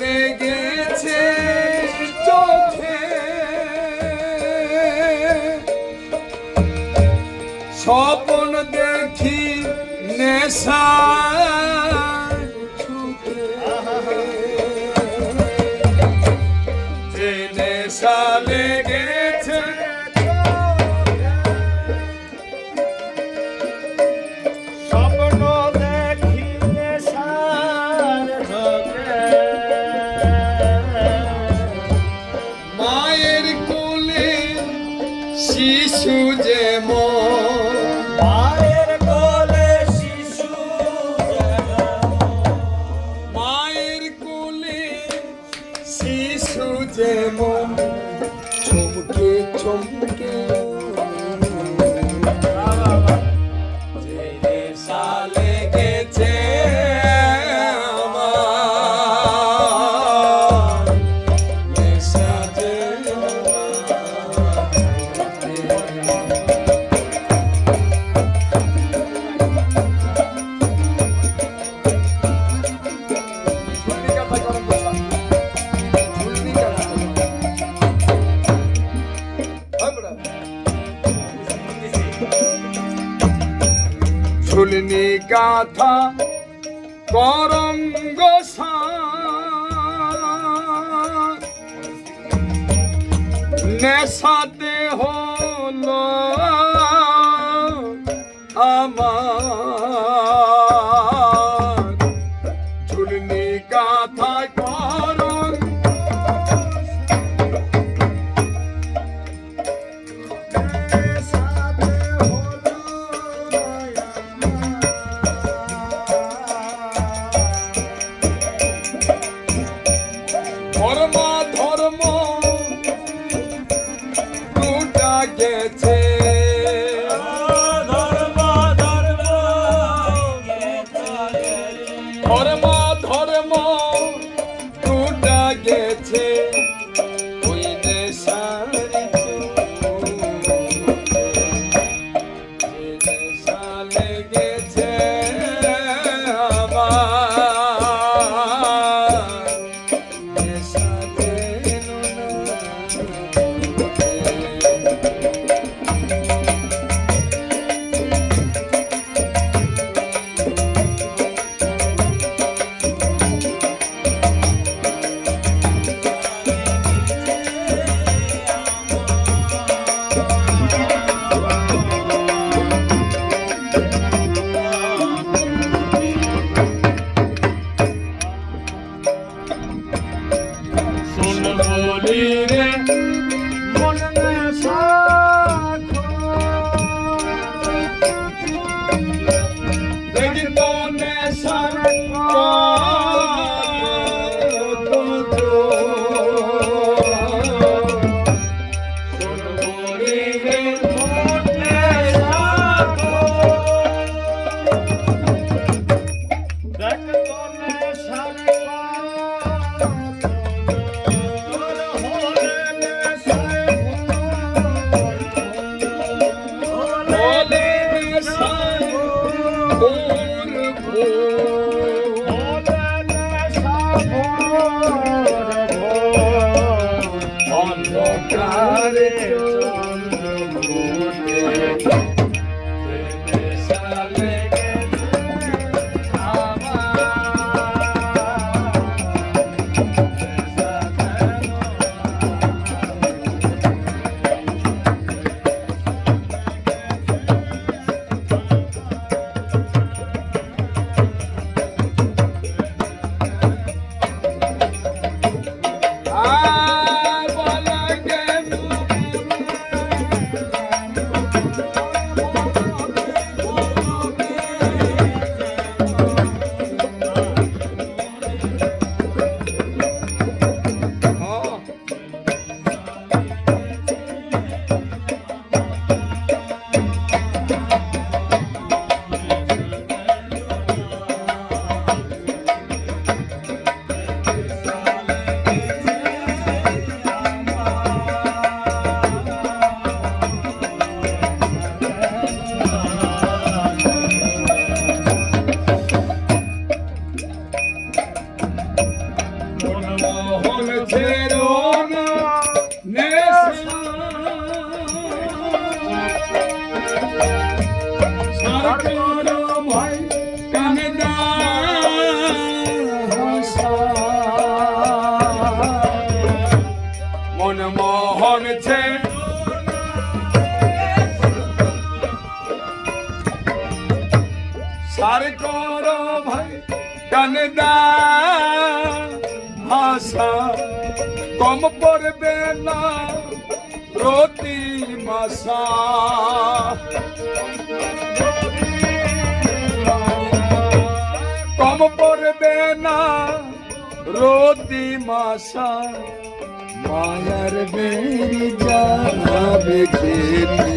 লেগেছে চোখে। স্বপ্ন দেখি নেশা। এ গাথা করঙ্গ নেশাতে হলো Ora, é সারা মোহন ছেড়ো না মনমোহন ছেড়ো সার করো ভাই কানদা ভাষা কম পড়বে না প্রতি মাসা। কম পড়বে না রতি মাসা। মায়ার বেরি যাবে খেতে